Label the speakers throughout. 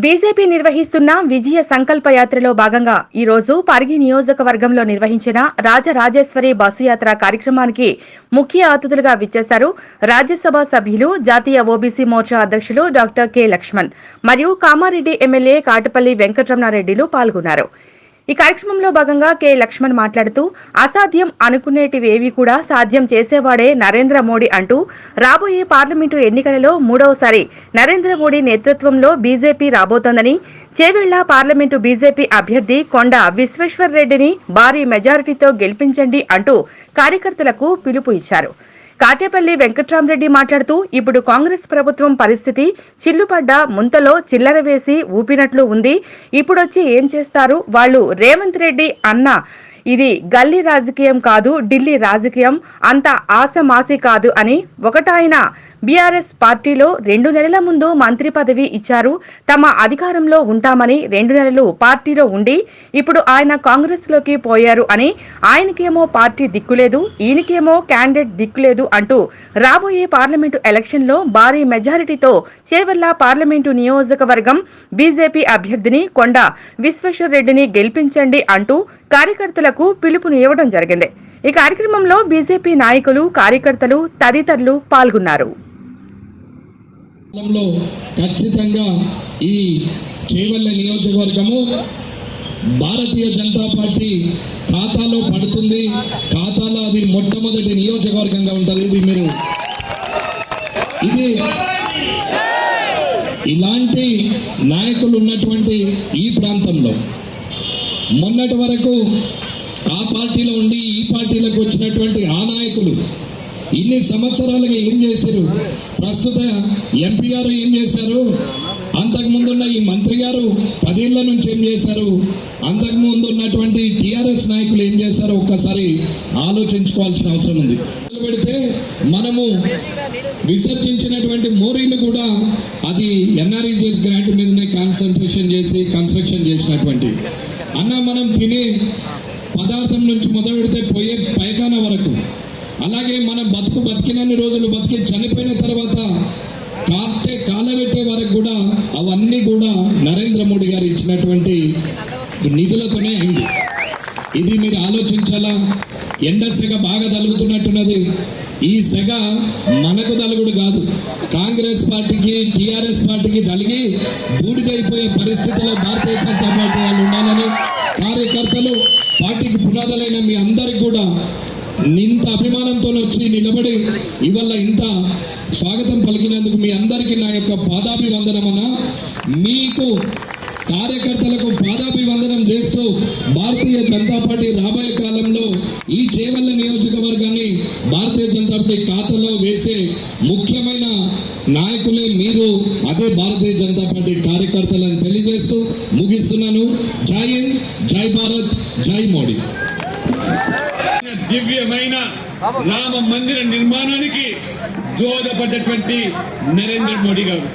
Speaker 1: BJP నిర్వహిస్తున్న విజయ సంకల్ప యాత్రలో భాగంగా ఈ రోజు పరిగి నియోజకవర్గంలో నిర్వహించిన రాజరాజేశ్వరి బస్సు యాత్ర కార్యక్రమానికి ముఖ్య అతిథులుగా విచ్చేశారు రాజ్యసభ సభ్యులు జాతీయ ఓబీసీ మోర్చా అధ్యక్షులు డాక్టర్ కె లక్ష్మణ్ మరియు కామారెడ్డి ఎమ్మెల్యే కాటపల్లి వెంకటరమణారెడ్డిలు పాల్గొన్నారు. ఈ కార్యక్రమంలో భాగంగా కె. లక్ష్మణ్ మాట్లాడుతూ అసాధ్యం అనుకునేటివేవి కూడా సాధ్యం చేసేవాడే నరేంద్ర మోడీ అంటూ రాబోయే పార్లమెంటు ఎన్నికలలో మూడవసారి నరేంద్ర మోడీ నేతృత్వంలో బీజేపీ రాబోతోందని చేవెళ్ళ పార్లమెంటు బీజేపీ అభ్యర్థి కొండ విశ్వేశ్వర్ రెడ్డిని భారీ మెజారిటీతో గెలిపించండి అంటూ కార్యకర్తలకు పిలుపు ఇచ్చారు కాటేపల్లి వెంకట్రామరెడ్డి మాట్లాడుతూ ఇప్పుడు కాంగ్రెస్ ప్రభుత్వం పరిస్థితి చిల్లుపడ్డ ముంతలో చిల్లర వేసి ఊపినట్లు ఉంది. ఇప్పుడొచ్చి ఏం చేస్తారు? వాళ్ళు రేవంత్ రెడ్డి అన్న ఇది గల్లీ రాజకీయం కాదు ఢిల్లీ రాజకీయం. అంత ఆసమాసి కాదు అని ఒకటాయన బీఆర్ఎస్ పార్టీలో రెండు నెలల ముందు మంత్రి పదవి ఇచ్చారు. తమ అధికారంలో ఉంటామని రెండు నెలలు పార్టీలో ఉండి ఇప్పుడు ఆయన కాంగ్రెస్లోకి పోయారు అని ఆయనకేమో పార్టీ దిక్కులేదు ఈయనకేమో క్యాండిడేట్ దిక్కులేదు అంటూ రాబోయే పార్లమెంటు ఎలక్షన్లో భారీ మెజారిటీతో చేవర్ల పార్లమెంటు నియోజకవర్గం బీజేపీ అభ్యర్థిని కొండ విశ్వేశ్వర్ రెడ్డిని గెలిపించండి అంటూ కార్యకర్తలకు పిలుపుని ఇవ్వడం జరిగింది. ఈ కార్యక్రమంలో బీజేపీ నాయకులు కార్యకర్తలు తదితరులు పాల్గొన్నారు.
Speaker 2: ఖచ్చితంగా ఈ చేవల్ల నియోజకవర్గము భారతీయ జనతా పార్టీ ఖాతాలో పడుతుంది. ఖాతాలో అది మొట్టమొదటి నియోజకవర్గంగా ఉంటుంది. ఇది మీరు ఇది ఇలాంటి నాయకులు ఉన్నటువంటి ఈ ప్రాంతంలో మొన్నటి వరకు ఆ పార్టీలో ఉండి ఈ పార్టీలకు వచ్చినటువంటి ఆ నాయకులు ఇన్ని సంవత్సరాలుగా ఏం చేశారు? ప్రస్తుత ఎంపీ గారు ఏం చేశారు? అంతకుముందు ఉన్న ఈ మంత్రి గారు పదేళ్ళ నుంచి ఏం చేశారు? అంతకుముందు ఉన్నటువంటి టిఆర్ఎస్ నాయకులు ఏం చేశారో ఒక్కసారి ఆలోచించుకోవాల్సిన అవసరం ఉంది. పెడితే మనము విసర్జించినటువంటి మోరీలు కూడా అది ఎన్ఆర్ఈజిఎస్ గ్రాంట్ మీదనే కాన్సన్ట్రేషన్ చేసి కన్స్ట్రక్షన్ చేసినటువంటి అన్న మనం తినే పదార్థం నుంచి మొదలు పెడితే పోయే పైకాన వరకు. అలాగే మనం బతుకు బతికినన్ని రోజులు బతికి చనిపోయిన తర్వాత కాస్తే కాలబెట్టే వరకు కూడా అవన్నీ కూడా నరేంద్ర మోడీ గారు ఇచ్చినటువంటి నిధులతోనే ఇది మీరు ఆలోచించాలా? ఎండ సెగ బాగా తలుగుతున్నట్టున్నది. ఈ సెగ మనకు తలుగుడు కాదు. కాంగ్రెస్ పార్టీకి టిఆర్ఎస్ పార్టీకి తలిగి బూడిదైపోయే పరిస్థితిలో భారతీయ జనతా పార్టీ వాళ్ళు ఉండాలని కార్యకర్తలు పార్టీకి పునాదులైన మీ అందరికి కూడా ఇంత అభిమానంతో వచ్చి నిలబడి ఇవల్ల ఇంత స్వాగతం పలికినందుకు మీ అందరికీ నా యొక్క పాదాభివందనమన్నా. మీకు కార్యకర్తలకు పాదాభివందనం చేస్తూ భారతీయ జనతా పార్టీ రాబోయే కాలంలో ఈ చేవల్ల నియోజకవర్గాన్ని భారతీయ జనతా పార్టీ ఖాతాలో వేసే ముఖ్యమైన నాయకులే మీరు. అదే భారతీయ జనతా పార్టీ కార్యకర్తలను తెలియజేస్తూ ముగిస్తున్నాను. జై హింద్ జై భారత్ జై మోడీ.
Speaker 3: దివ్యమైన రామ మందిర నిర్మాణానికి దోహదపడ్డటువంటి నరేంద్ర మోడీ గారు.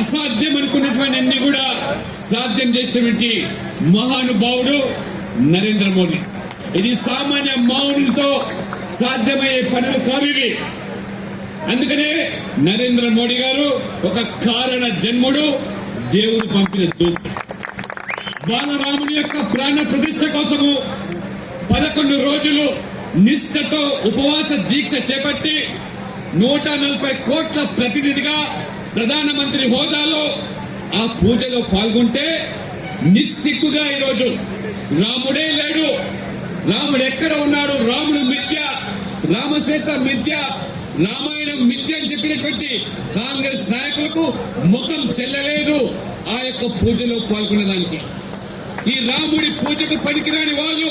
Speaker 3: అసాధ్యం అనుకున్నటువంటి అన్ని కూడా సాధ్యం చేసినటువంటి మహానుభావుడు నరేంద్ర మోడీ. ఇది సామాన్య మౌనులతో సాధ్యమయ్యే పనులు కావు అందుకనే నరేంద్ర మోడీ గారు ఒక కారణ జన్ముడు దేవుడు పంపిన దూతుడు బాలరాముని యొక్క ప్రాణ ప్రతిష్ట కోసము పదకొండు రోజులు నిష్ఠతో ఉపవాస దీక్ష చేపట్టి నూట నలభై కోట్ల ప్రతినిధిగా ప్రధానమంత్రి హోదాలో ఆ పూజలో పాల్గొంటే నిస్సిగ్గుగా ఈరోజు రాముడే లేడు. రాముడు ఎక్కడ ఉన్నాడు? రాముడు మిథ్య రామసేత మిథ్య రామాయణం మిథ్య అని చెప్పినటువంటి కాంగ్రెస్ నాయకులకు ముఖం చెల్లలేదు ఆ యొక్క పూజలో పాల్గొనడానికి ఈ రాముడి పూజకు పనికిరాని వాళ్ళు